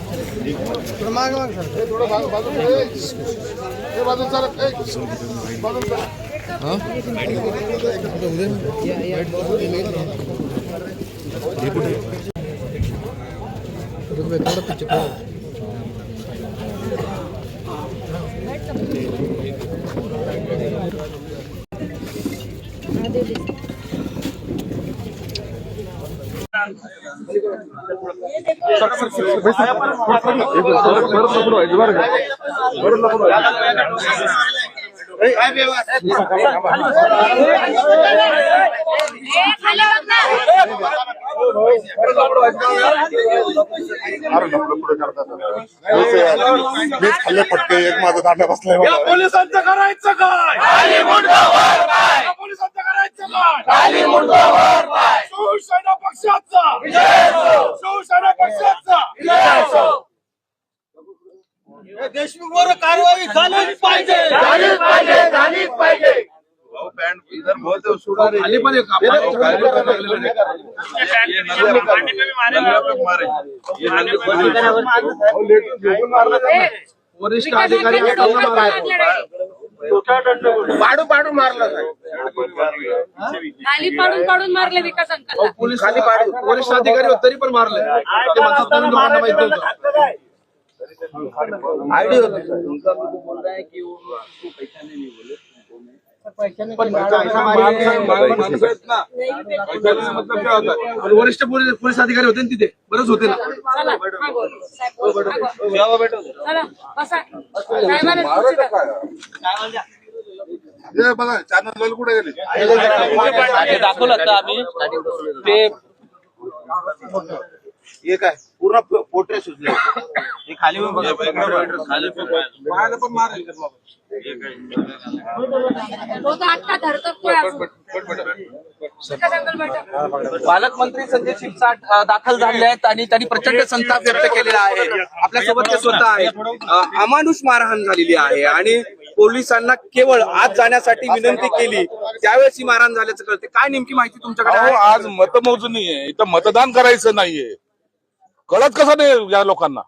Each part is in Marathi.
माग माग सर थोडं बाजू- बाजूला ए. ए, बाजूला सर. ए, बाजूला सर. थोडं पिक्चर मीच खाल्ले फटके एक माझा दांडा बसलाय. पोलिसांचं करायचं काय शिवसेना पक्षाचा शिवसेना पक्षाचा देशमुख वर कारवाई झालीच पाहिजे झालीच पाहिजे झालीच पाहिजे वरिष्ठ अधिकारी पाडू पाडू मारलं खाली पाडून पाडून मारले विकास पोलीस वरिष्ठ अधिकारी होते तरी पण मारले. ते म्हणतात तुम्ही लोकांना माहीत नव्हतं आयडी होत. पण माणसं आहेत ना. पैशाचा मतलब काय होता? आणि वरिष्ठ पोलीस पोलीस अधिकारी होते ना तिथे बरेच होते ना चला मागो. साहेब, मागो. चला बसा साहेबांना खुर्ची द्या. हे बघा चॅनल कुठे गेले दाखवलं आता आम्ही ते हे काय? पूर्ण पोटरे सुचले हे खाली येऊन बघा. खाली पाहायला पण मारेल. पालकमंत्री संजय शिरसाट दाखल झाले आहेत आणि त्यांनी प्रचंड संताप व्यक्त केलेला आहे. आपल्यासोबत ते स्वतः आहेत. अ, अमानुष मारहाण झालेली आहे आणि पोलिसांना केवळ आत जाण्यासाठी विनंती केली. त्यावेळेस ही मारहाण झाल्याचं कळते काय नेमकी माहिती तुमच्याकडे आहे? आज मतमोजणी आहे. इथं मतदान करायचं नाहीये. कळत कसं नाही या लोकांना?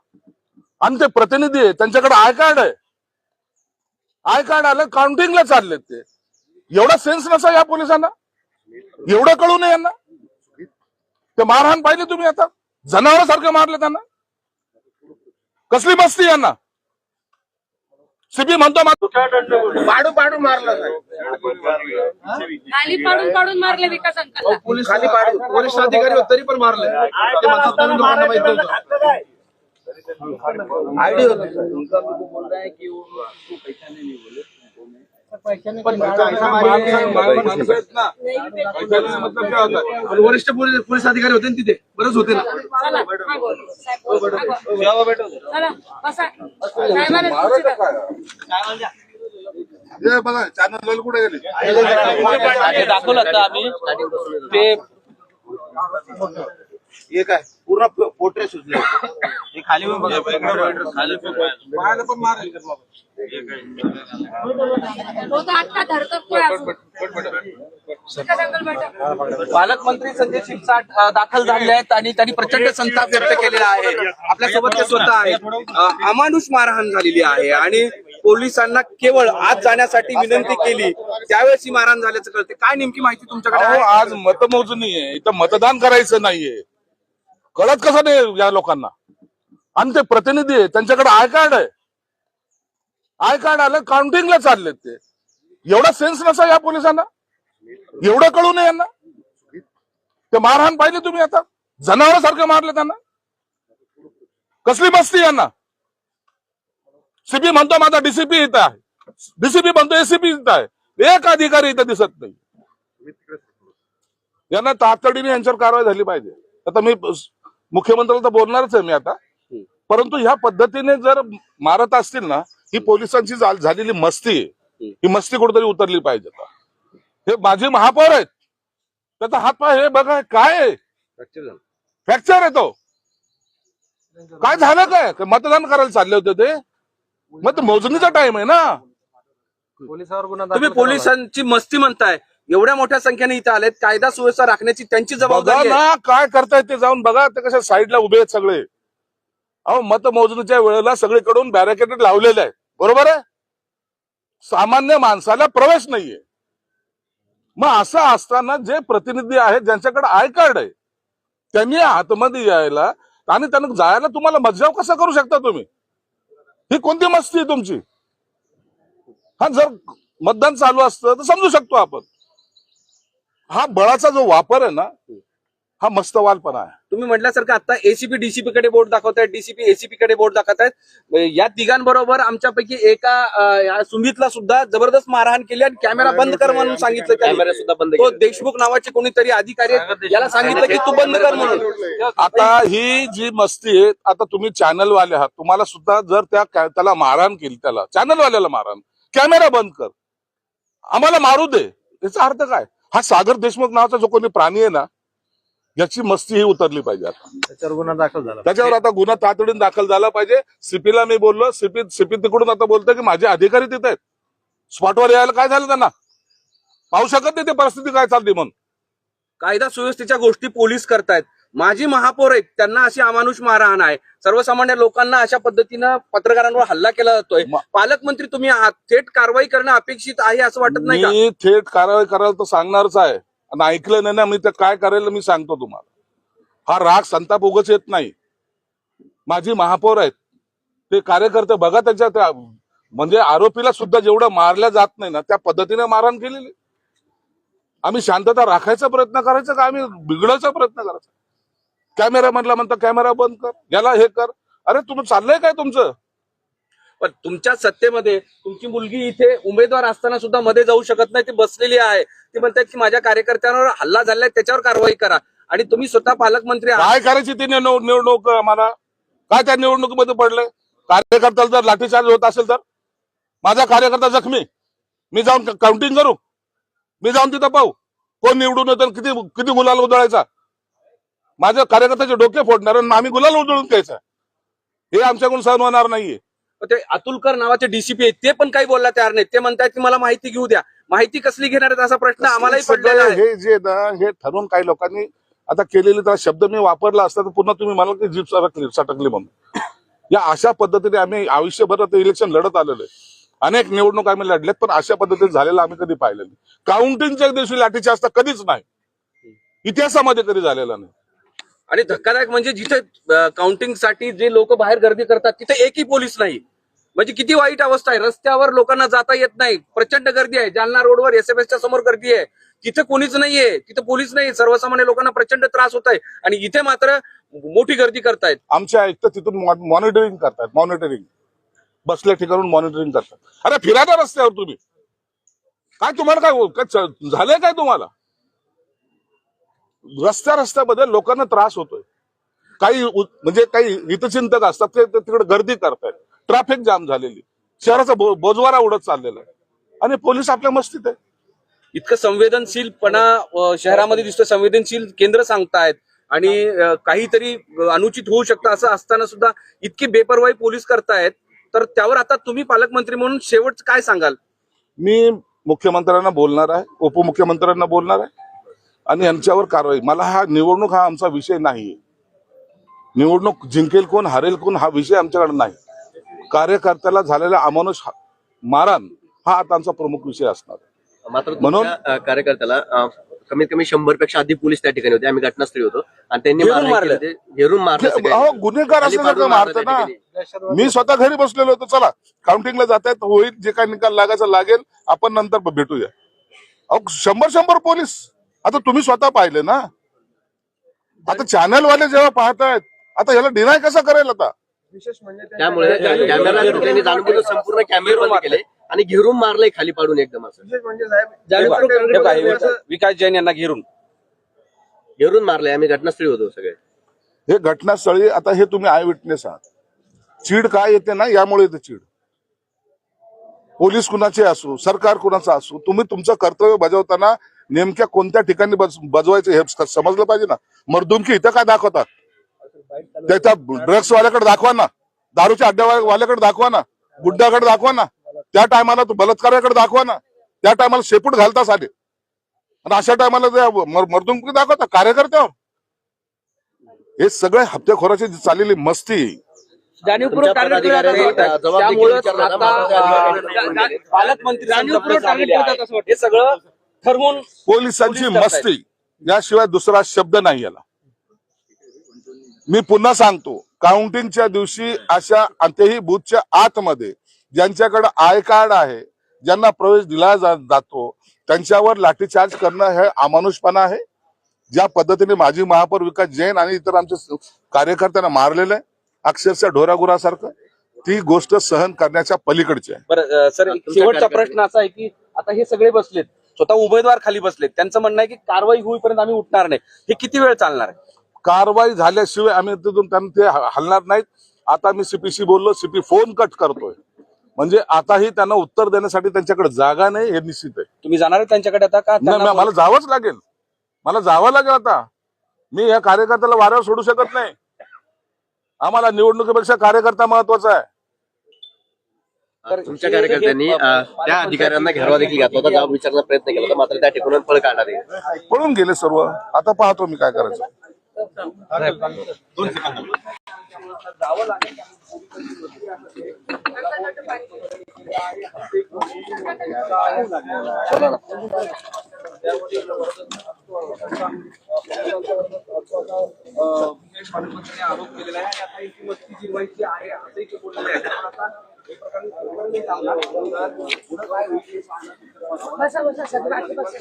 आणि ते प्रतिनिधी आहे त्यांच्याकडे आय कार्ड आहे. आय कार्ड आलं काउंटिंगला चाललेत ते. एवढा सेन्स नसा या पोलिसांना? एवढं कळू नये यांना? ते मारहाण पाहिजे तुम्ही आता? जनावरासारखं मारलं त्यांना? कसली बसती यांना? सीबी म्हणतो मा- पाडू पाडू मारलं खाली पाडून पाडून मारले विकास पोलीस वरिष्ठ अधिकारी होते तरी पण मारले. ते म्हणतात तुम्ही लोकांना माहीत नव्हतं आयडी होत. पण माणसं आहेत ना. पैशाचा मतलब काय होता? आणि वरिष्ठ पोलीस पोलीस अधिकारी होते ना तिथे बरेच होते ना चला मागो. साहेब, मागो. चला बसा साहेबांना खुर्ची द्या. हे बघा चॅनल कुठे गेले हे दाखवलं आता आम्ही ते हे काय? पूर्ण पोटरे सुचले हे खाली येऊन बघा. खाली पाहायला पण मारेल. पालकमंत्री संजय शिरसाट दाखल झाले आहेत आणि त्यांनी प्रचंड संताप व्यक्त केलेला आहे. आपल्यासोबत ते स्वतः आहेत. अ, अमानुष मारहाण झालेली आहे आणि पोलिसांना केवळ आत जाण्यासाठी विनंती केली. त्यावेळेस ही मारहाण झाल्याचं कळते काय नेमकी माहिती तुमच्याकडे आहे? आज मतमोजणी आहे. इथं मतदान करायचं नाहीये. कळत कसं नाही या लोकांना? आणि ते प्रतिनिधी आहे त्यांच्याकडे आय कार्ड आहे. आय कार्ड आलं काउंटिंगला चाललेत ते. एवढा सेन्स नसा या पोलिसांना? एवढं कळू नये यांना? ते मारहाण पाहिले तुम्ही आता? जनावरासारखं मारलं त्यांना? कसली मस्ती यांना? सीपी म्हणतो माझा डीसीपी इथं आहे. डीसीपी म्हणतो एसीपी इथं आहे. एक अधिकारी इथं दिसत नाही. यांना तातडीने यांच्यावर कारवाई झाली पाहिजे. आता मी मुख्यमंत्र्याला तर बोलणारच आहे मी आता. परंतु ह्या पद्धतीने जर मारत असतील ना ही पोलिसांची झाल- झालेली मस्ती आहे. ही मस्ती कुठेतरी उतरली पाहिजे आता. हे माझे महापौर आहेत. त्याचा हातपाय हे बघा काय फ्रॅक्चर आहे तो. काय झालं काय? मतदान करायला चालले होते ते? मग ते मोजणीचा टाइम आहे ना. तुम्ही पोलिसांची मस्ती म्हणताय. एवढ्या मोठ्या संख्येने इथे आलेत. कायदा सुव्यवस्था राखण्याची त्यांची जबाबदारी आहे. ना काय करतायत ते जाऊन बघा. ते कशा साईडला उभे आहेत सगळे. अहो मतमोजणीच्या वेळेला सगळीकडून बॅरिकेड लावलेले आहे बरोबर आहे? सामान्य माणसाला प्रवेश नाहीये. मग असं असताना जे प्रतिनिधी आहेत ज्यांच्याकडे आय कार्ड आहे त्यांनी आतमध्ये यायला आणि त्यांना जायला तुम्हाला मज्जाव कसा करू शकता तुम्ही? ही कोणती मस्ती आहे तुमची? हा जर मतदान चालू असतं तर समजू शकतो आपण. हा बळाचा जो वापर आहे ना हा मस्त वालपणा आहे. तुम्ही म्हटल्यासारखं आता एसीपी डीसीपी कडे बोर्ड दाखवतायत डीसीपी एसीपी कडे बोर्ड दाखवतायत. या तिघांबरोबर आमच्यापैकी एका सुमितला सुद्धा जबरदस्त मारहाण केली आणि कॅमेरा बंद कर म्हणून सांगितलं कॅमेरा सुद्धा बंद तो देशमुख नावाचे कोणीतरी अधिकारी आहेत, याला सांगितलं की तू बंद कर म्हणून. आता ही जी मस्ती आहे आता तुम्ही चॅनल वाले आहात तुम्हाला सुद्धा जर त्या कॅ- त्याला मारहाण केली त्याला चॅनल वाल्याला मारहाण कॅमेरा बंद कर. आम्हाला मारू दे याचा अर्थ काय? हा सागर देशमुख नावाचा जो कोणी प्राणी आहे ना याची मस्ती ही उतरली पाहिजे आता. त्याच्यावर गुन्हा दाखल झाला. त्याच्यावर आता गुन्हा तातडीने दाखल झाला पाहिजे. सीपीला मी बोललो सीपी सीपी तिकडून आता बोलतोय की माझे अधिकारी तिथे आहेत. स्पॉटवर यायला काय झालं त्यांना? पाहू शकत नाही ते परिस्थिती काय चालली म्हणून. कायदा सुव्यवस्थेच्या गोष्टी पोलीस करतायत. माझी महापौर आहेत त्यांना अशी अमानुष मारहाण आहे. सर्वसामान्य लोकांना अशा पद्धतीनं पत्रकारांवर हल्ला केला जातोय. पालकमंत्री तुम्ही थेट कारवाई करणं अपेक्षित आहे असं वाटत नाही मी थेट कारवाई करायला तर सांगणारच आहे. आणि ऐकलं नाही ना मी ते काय करेल मी सांगतो तुम्हाला. हा राग संताप उगच येत नाही. माझी महापौर आहेत. ते कार्यकर्ते बघा त्यांच्या त्या म्हणजे आरोपीला सुद्धा जेवढं मारल्या जात नाही ना त्या पद्धतीने मारहाण केलेली. आम्ही शांतता राखायचा प्रयत्न करायचा का? आम्ही बिघडायचा प्रयत्न करायचा? कॅमेरा मधला म्हणता कॅमेरा बंद कर याला हे कर. अरे तुम्ही चाललंय काय तुमचं? पण तुमच्या सत्तेमध्ये तुमची मुलगी इथे उमेदवार असताना सुद्धा मध्ये जाऊ शकत नाही ती बसलेली आहे. ती म्हणतात की माझ्या कार्यकर्त्यांवर हल्ला झालाय त्याच्यावर कारवाई करा. आणि तुम्ही स्वतः पालकमंत्री काय करायची ती निवड- निवडणूक आम्हाला? काय त्या निवडणुकीमध्ये पडलंय? कार्यकर्त्याला जर लाठीचार्ज होत असेल तर? माझा कार्यकर्ता जखमी. मी जाऊन काउंटिंग करू. मी जाऊन तिथं पाहू. कोण निवडून येतं किती किती गुलाल उधळायचा? माझ्या कार्यकर्त्याचे डोके फोडणार आणि आम्ही गुलाल उधळून घ्यायचा. हे आमच्याकडून सहन होणार नाहीये. ते अतुलकर नावाचे डीसीपी आहेत ते पण काही बोलला तयार नाही ते म्हणतात की मला माहिती घेऊ द्या. माहिती कसली घेणार आहेत असा प्रश्न आम्हालाही पडलेला हे जे ना हे ठरवून काही लोकांनी आता केलेले तर शब्द मी वापरला असता तर पुन्हा तुम्ही मला की जीप सटकली सटकली म्हणून. या अशा पद्धतीने आम्ही आयुष्यभर ते इलेक्शन लढत आलेलो आहे. अनेक निवडणूक आम्ही लढल्यात पण अशा पद्धतीने झालेलं आम्ही कधी पाहिलेलं नाही. काउंटिंगच्या दिवशी लाठीचे असता कधीच नाही. इतिहासामध्ये कधी झालेला नाही. आणि धक्कादायक म्हणजे जिथे काउंटिंगसाठी जे लोक बाहेर गर्दी करतात तिथे एकही पोलीस नाही. म्हणजे किती वाईट अवस्था आहे. रस्त्यावर लोकांना जाता येत नाही. प्रचंड गर्दी आहे. जालना रोडवर एस च्या समोर गर्दी आहे. तिथे कोणीच नाहीये. तिथे पोलीस नाही. सर्वसामान्य लोकांना प्रचंड त्रास होत आहे. आणि इथे मात्र मोठी गर्दी करतायत. आमचे आयुक्त तिथून मॉनिटरिंग करतायत. मॉनिटरिंग बसल्या ठिकाणून मॉनिटरिंग करतात. अरे फिरा रस्त्यावर तुम्ही. काय तुम्हाला काय हो-, झालंय काय तुम्हाला? रस्त्या रस्त्यामध्ये लोकांना त्रास होतोय. काही म्हणजे काही हितचिंतक असतात ते तिकडे गर्दी करतायत. ट्रॅफिक जाम झालेली. शहराचा बोजवारा उडत चाललेला आहे. आणि पोलीस आपल्या मस्तीत आहे. इतकं संवेदनशीलपणा शहरामध्ये दिसतं संवेदनशील केंद्र सांगतायत. आणि काहीतरी अनुचित होऊ शकतं असं असताना सुद्धा इतकी बेपर्वाई पोलीस करतायत. तर त्यावर आता तुम्ही पालकमंत्री म्हणून शेवट काय सांगाल? मी मुख्यमंत्र्यांना बोलणार आहे. उपमुख्यमंत्र्यांना बोलणार आहे. आणि यांच्यावर कारवाई. मला हा निवडणूक हा आमचा विषय नाही निवडणूक जिंकेल कोण हरेल कोण हा विषय आमच्याकडे नाही. कार्यकर्त्याला झालेला अमानुष मारहाण हा आता आमचा प्रमुख विषय असणार. मात्र म्हणून- कार्यकर्त्याला कमीत कमी शंभरपेक्षा अधिक पोलीस त्या ठिकाणी होते. आम्ही घटनास्थळी होतो. आणि त्यांनी मारलं. गुन्हेगार खाली असल्यासारखं पाडून मारलं मारतं त्या ना. मी स्वतः घरी बसलेलो होतो. चला काउंटिंगला जात आहेत होईल जे काय निकाल लागायचा लागेल आपण नंतर भेटूया. अहो शंभर शंभर पोलीस. आता तुम्ही स्वतः पाहिले ना? आता चॅनल वाले जेव्हा पाहतायत आता याला डिनाय कसा करेल आता? त्यामुळे कॅमेरा त्यांनी जाणून संपूर्ण कॅमेरे बंद केले आणि घेरून मारलंय खाली पाडून एकदम असं. विकास जैन यांना घेरून. घेरून मारलंय आम्ही घटनास्थळी होतो सगळे. हे घटनास्थळी आता हे तुम्ही आय विटनेस आहात. चीड काय येते ना यामुळे येते चीड. पोलीस कुणाचे असू सरकार कुणाचं असू तुम्ही तुमचं कर्तव्य बजावताना नेमक्या कोणत्या ठिकाणी बज- बजवायचं हे समजलं पाहिजे ना? मर्दुमकी इथं काय दाखवतात? त्याच्या ड्रग्स वाल्याकडे दाखवा ना. दारूच्या अड्ड्यावाल्याकडे दाखवा ना. गुड्डाकडे दाखवा ना. त्या टायमाला तू बलात्काराकडे दाखवा ना. त्या टायमाला शेपूट घालताच आले आणि अशा टायमाला ते मर- मर्दुंकी दाखवता कार्यकर्त्यावर. हे सगळे हप्तेखोराची चाललेली मस्ती. जाणीवपूर्वक पालकमंत्री हे सगळं ठरवून पोलिसांची. मस्ती. याशिवाय दुसरा शब्द नाही याला. मी पुन्हा सांगतो काउंटिंगच्या दिवशी अशा अंत्यही बूथच्या आतमध्ये ज्यांच्याकडे आय कार्ड आहे ज्यांना प्रवेश दिला जातो त्यांच्यावर लाठीचार्ज करणं हे अमानुषपणा आहे. ज्या पद्धतीने माजी महापौर विकास जैन आणि इतर आमच्या कार्यकर्त्यांना मारलेलं आहे अक्षरशः ढोरागुरासारखं ती गोष्ट सहन करण्याच्या पलीकडची आहे. बरं सर शेवटचा प्रश्न असा आहे की आता हे सगळे बसलेत. स्वतः उमेदवार खाली बसलेत. त्यांचं म्हणणं आहे की कारवाई होईपर्यंत आम्ही उठणार नाही. हे किती वेळ चालणार आहे? कारवाई झाल्याशिवाय आम्ही तिथून त्यांना ते हलणार नाहीत. आता मी सीपीशी बोललो सीपी फोन कट करतोय. म्हणजे आताही त्यांना उत्तर देण्यासाठी त्यांच्याकडे जागा नाही हे निश्चित आहे. तुम्ही जाणार आहे त्यांच्याकडे आता का? नाही त्यांना- मला जावंच लागेल. मला जावं लागेल आता. मी या कार्यकर्त्याला वाऱ्यावर सोडू शकत नाही. आम्हाला निवडणुकीपेक्षा कार्यकर्ता महत्त्वाचा आहे. तुमच्या कार्यकर्त्यांनी त्या अधिकाऱ्यांना घेरवा देखील घातला होता जबाब विचारण्याचा प्रयत्न केला होता मात्र त्या ठिकाणून पळ काढला नाही पळून गेले सर्व. आता पाहतो मी काय करायचं. आरोप केलेला आहे आणि आता ही मस्ती जिरवायची आहे असंही ते बोललेले त्यामुळे आता बसा बसा सगळं बसा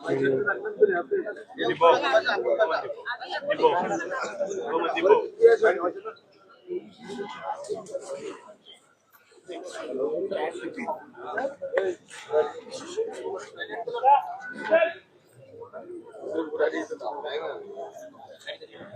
Di bawah. Di bawah. Di bawah. Di bawah. 私たちは。